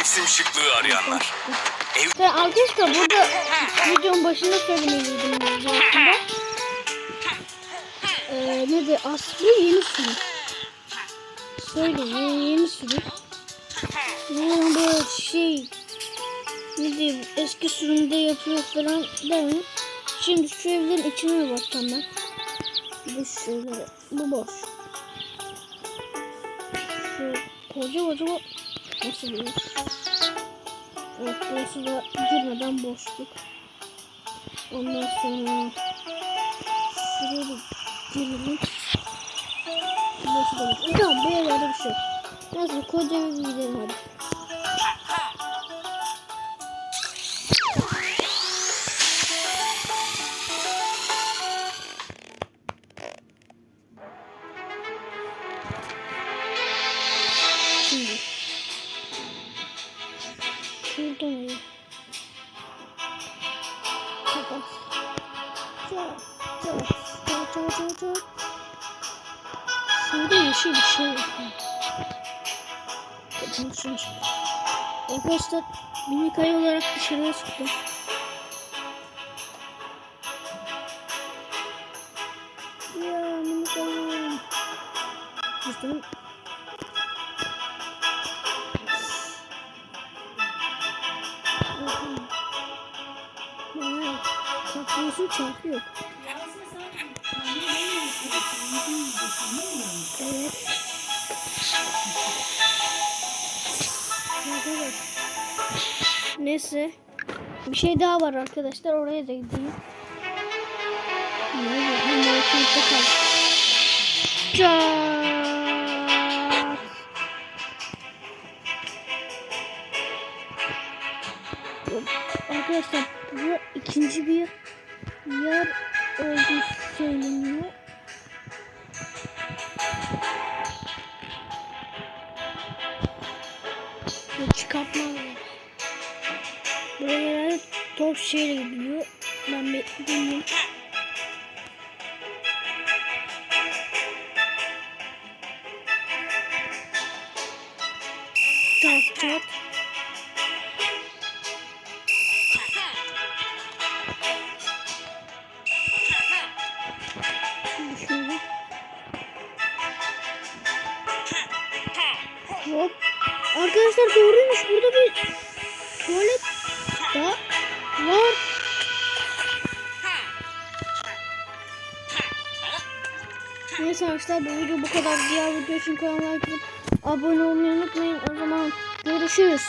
mevsim şıklığı arayanlar. Ev Ve arkadaşlar burada videonun başında söylemeliydim. Ee, ne de Aslı yeni sürüm. Söyle yeni, sürüm. Yani böyle şey ne diyeyim eski sürümde yapıyor falan demeyin. Şimdi şu evlerin içine bakacağım ben. Bu şöyle bu boş. Şu koca koca nasıl? Evet burası da girmeden boşluk. Ondan sonra şuraya da girelim. Burası da. Tamam bir şey. Neyse koca eve bir gidelim hadi. Şurada yeşil bir şey şimdi. Arkadaşlar minik olarak dışarıya çıktım. Ya minik ayı. Bizden Vay, Çarpıyorsun çarpıyor. Evet. Neyse. Bir şey daha var arkadaşlar. Oraya da gideyim. Arkadaşlar bu ikinci bir yer olduğu söyleniyor. Bu çıkartma. Buraya top şeyle gidiyor. Ben bekleyeyim. Çat çat. Hop. Arkadaşlar doğruymuş. Burada bir tuvalet da var. Neyse arkadaşlar bu video bu kadar. Diğer video için atıp abone olmayı unutmayın. O zaman görüşürüz.